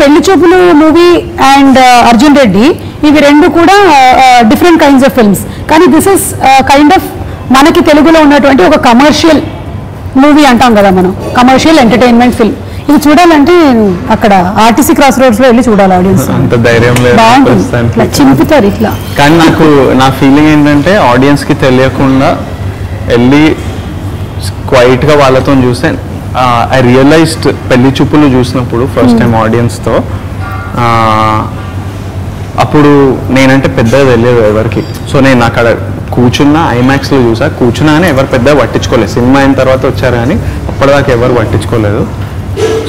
పెళ్ళి చూపులు movie and Arjun Reddy ఇవి రెండు కూడా డిఫరెంట్ కైండ్స్ ఆఫ్ ఫిల్మ్స్ కానీ దిస్ ఇస్ కైండ్ ఆఫ్ మనకి తెలుగులో ఉన్నటువంటి ఒక కమర్షియల్ మూవీ అంటాం కదా మనం. కమర్షియల్ ఎంటర్టైన్మెంట్ ఫిల్మ్ ఇది చూడాలంటే అక్కడ ఆర్టీసీ క్రాస్ రోడ్స్లో వెళ్ళి చూడాలి ఆడియన్స్ అంత ధైర్యం లేదు చింపుతారు ఇట్లా. కానీ నాకు నా ఫీలింగ్ ఏంటంటే ఆడియన్స్కి తెలియకుండా వెళ్ళి క్వైట్గా వాళ్ళతో చూస్తే ఐ రియలైజ్డ్ పెళ్ళి చూపులు చూసినప్పుడు ఫస్ట్ టైం ఆడియన్స్తో అప్పుడు నేనంటే పెద్దగా తెలియదు ఎవరికి. సో నేను అక్కడ కూర్చున్నా ఐమాక్స్లో చూసా. కూర్చున్నా అని ఎవరు పెద్దగా పట్టించుకోలేదు. సినిమా అయిన తర్వాత వచ్చారు కానీ అప్పటిదాకా ఎవరు పట్టించుకోలేదు.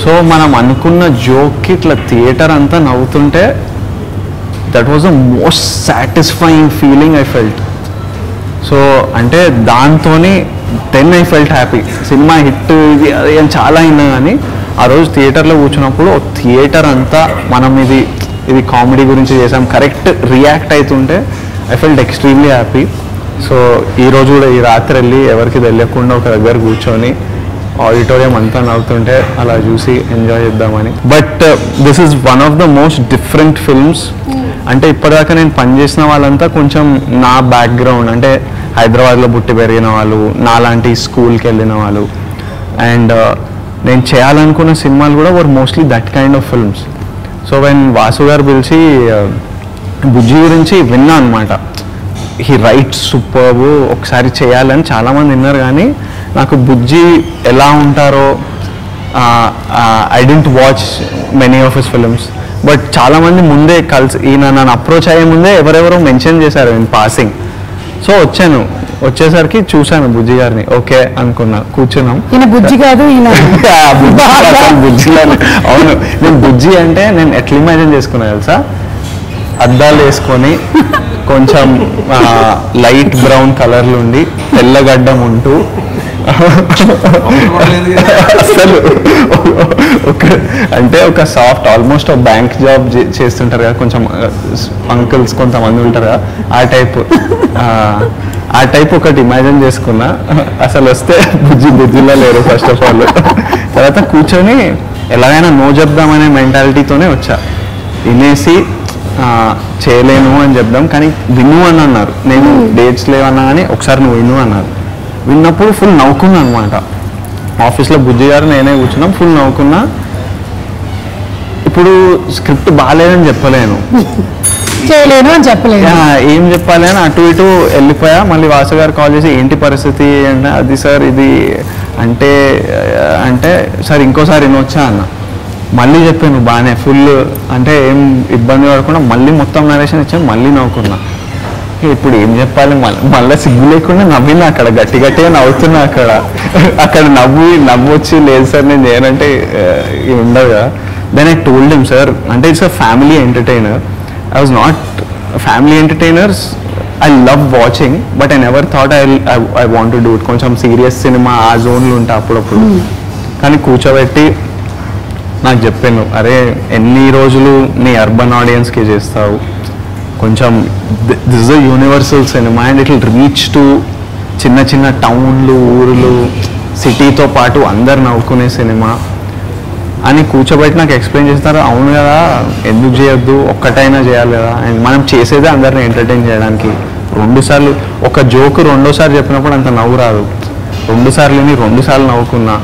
సో మనం అనుకున్న జోక్కి ఇట్లా థియేటర్ అంతా నవ్వుతుంటే that was the most satisfying feeling I felt so అంటే దాంతోని then I felt happy cinema hit ఇది అది అని చాలా అయినా కానీ ఆ రోజు థియేటర్లో కూర్చున్నప్పుడు థియేటర్ అంతా మనం ఇది ఇది కామెడీ గురించి చేసాం. కరెక్ట్ రియాక్ట్ అవుతుంటే I felt extremely happy so ఈ రోజు కూడా ఈ రాత్రి వెళ్ళి ఎవరికి తెలియకుండా ఒక దగ్గర కూర్చొని ఆడిటోరియం అంతా నవ్వుతుంటే అలా చూసి ఎంజాయ్ చేద్దామని. But this is one of the most different films అంటే ఇప్పటిదాకా నేను పనిచేసిన వాళ్ళంతా కొంచెం నా బ్యాక్గ్రౌండ్ అంటే హైదరాబాద్లో పుట్టి పెరిగిన వాళ్ళు నాలాంటి స్కూల్కి వెళ్ళిన వాళ్ళు. అండ్ uh, నేను చేయాలనుకున్న సినిమాలు కూడా were mostly that kind of films so when Vasu garu పిలిచి uh, బుజ్జి గురించి విన్నా అనమాట హీ రైట్ సూపర్ ఒకసారి చేయాలని చాలామంది విన్నారు కానీ నాకు బుజ్జి ఎలా ఉంటారో I didn't watch many of his films but చాలామంది ముందే కలిసి ఈయన నన్ను అప్రోచ్ అయ్యే ముందే ఎవరెవరో మెన్షన్ చేశారు ఇన్ పాసింగ్ సో వచ్చాను. వచ్చేసరికి చూశాను బుజ్జి గారిని. ఓకే అనుకున్నా. కూర్చున్నాం. బుజ్జి కాదు బుజ్జి. అవును. నేను బుజ్జి అంటే నేను ఎట్లా ఇమాజిన్ చేసుకున్నా తెలుసా? అద్దాలు వేసుకొని కొంచెం లైట్ బ్రౌన్ కలర్లు ఉండి తెల్లగడ్డం ఉంటూ. అసలు ఒక అంటే ఒక సాఫ్ట్ ఆల్మోస్ట్ ఒక బ్యాంక్ జాబ్ చేస్తుంటారు కదా కొంచెం అంకుల్స్ కొంతమంది ఉంటారు కదా ఆ టైప్. ఆ టైప్ ఒకటి ఇమాజిన్ చేసుకున్నా. అసలు వస్తే బుజ్జి బుజ్జిలా లేరు ఫస్ట్ ఆఫ్ ఆల్. తర్వాత కూర్చొని ఎలాగైనా నో చెప్దామనే మెంటాలిటీతోనే వచ్చా. వినేసి చేయలేను అని చెప్దాం. కానీ విను అని అన్నారు. నేను డేట్స్ లేవన్నా కానీ ఒకసారి నువ్వు విను అన్నారు. విన్నప్పుడు ఫుల్ నవ్వుకున్నా అనమాట ఆఫీస్లో బుజ్జి గారు నేనే కూర్చున్నాం ఫుల్ నవ్వుకున్నా. ఇప్పుడు స్క్రిప్ట్ బాగాలేదని చెప్పలేను. చేయలేను అని చెప్పలేదు ఏం చెప్పాలి అని అటు ఇటు వెళ్ళిపోయా. మళ్ళీ వాసు గారు కాల్ చేసి ఏంటి పరిస్థితి? అంటే అది సార్ ఇది అంటే అంటే సార్ ఇంకోసారి వినొచ్చా? అన్న. మళ్ళీ చెప్పాను బాగానే ఫుల్ అంటే ఏం ఇబ్బంది పడకుండా మళ్ళీ మొత్తం నరేషన్ ఇచ్చాను మళ్ళీ నవ్వుకున్నా. ఇప్పుడు ఏం చెప్పాలి? మళ్ళీ మళ్ళీ సిగ్గు లేకుండా నవ్వినా అక్కడ గట్టి గట్టిగా నవ్వుతున్నా అక్కడ. అక్కడ నవ్వు నవ్వు వచ్చి లేదు సార్ నేను చేయనంటే కదా. Then I told him sir అంటే it's a family entertainer I was not family entertainers I love watching but I never thought I I want do it కొంచెం సీరియస్ సినిమా ఆ జోన్లో ఉంటా అప్పుడప్పుడు. కానీ కూర్చోబెట్టి నాకు చెప్పాను అరే ఎన్ని రోజులు నీ అర్బన్ ఆడియన్స్కి చేస్తావు? కొంచెం this the universal cinema and it reach to చిన్న చిన్న టౌన్లు ఊర్లు సిటీతో పాటు అందరు నవ్వుకునే సినిమా అని కూర్చోబెట్టి నాకు ఎక్స్ప్లెయిన్ చేస్తారు అవును కదా ఎందుకు చేయొద్దు? ఒక్కటైనా చేయాలి కదా. అండ్ మనం చేసేదే అందరిని ఎంటర్టైన్ చేయడానికి. రెండుసార్లు ఒక జోక్ రెండోసారి చెప్పినప్పుడు అంత నవ్వు రాదు. రెండు సార్లు రెండు సార్లు నవ్వుకున్నా.